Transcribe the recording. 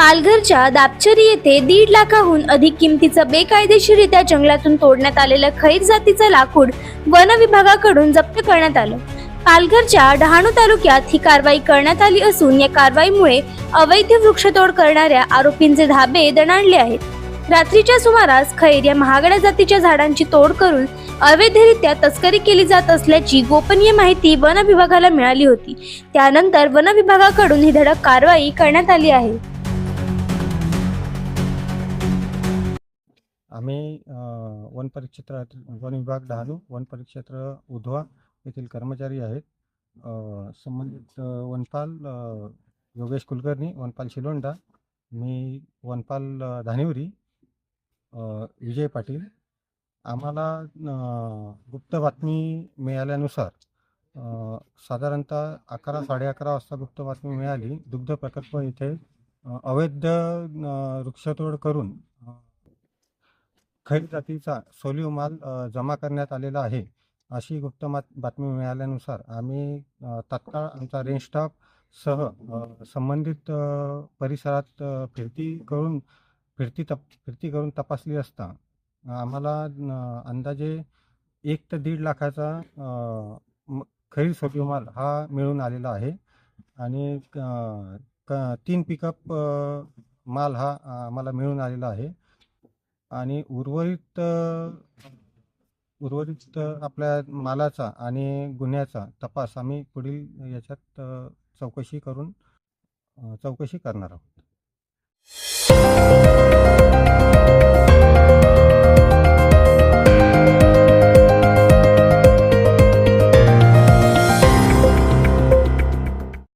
पालघरच्या दापचरी येथे दीड लाखाहून अधिक किमतीचं बेकायदेशीररित्या जंगलातून तोडण्यात आलेलं खैर जातीचं लाकूड वन विभागाकडून जप्त करण्यात आलं. पालघरच्या डहाणू तालुक्यात ही कारवाई करण्यात आली असून या कारवाईमुळे अवैध वृक्षतोड करणाऱ्या आरोपींचे धाबे दणाणले आहेत. रात्रीच्या सुमारास खैर या महागड्या जातीच्या झाडांची तोड करून अवैधरित्या तस्करी केली जात असल्याची गोपनीय माहिती वन विभागाला मिळाली होती. त्यानंतर वन विभागाकडून ही धडक कारवाई करण्यात आली आहे. आम्ही वन परिक्षेत्र वन विभाग डहाणू वन परिक्षेत्र उधवा येथील कर्मचारी आहेत. संबंधित वनपाल योगेश कुलकर्णी वनपाल शिलोंडा मी वनपाल धानिवरी विजय पाटील. आम्हाला गुप्त बातमी मिळाल्यानुसार साधारणतः अकरा साडे अकरा वाजता गुप्त बातमी मिळाली. दुग्ध प्रकल्प इथे अवैध वृक्षतोड करून खैर जातीचा सोलिव माल जमा करण्यात आलेला आहे अशी गुप्त मात बातमी मिळाल्यानुसार आम्ही तत्काळ तात्काळ आमचा रेंज स्टाफ सह संबंधित परिसरात फिरती करून फिरती तप फिरती करून तपासली असता आम्हाला अंदाजे एक ते दीड लाखाचा खरी सोपी माल हा मिळून आलेला आहे आणि क- तीन पिकअप माल हा आम्हाला मिळून आलेला आहे. आणि उर्वरित उर्वरित आपल्या मालाचा आणि गुन्ह्याचा तपास आम्ही पुढील याच्यात चौकशी करून चौकशी करणार आहोत.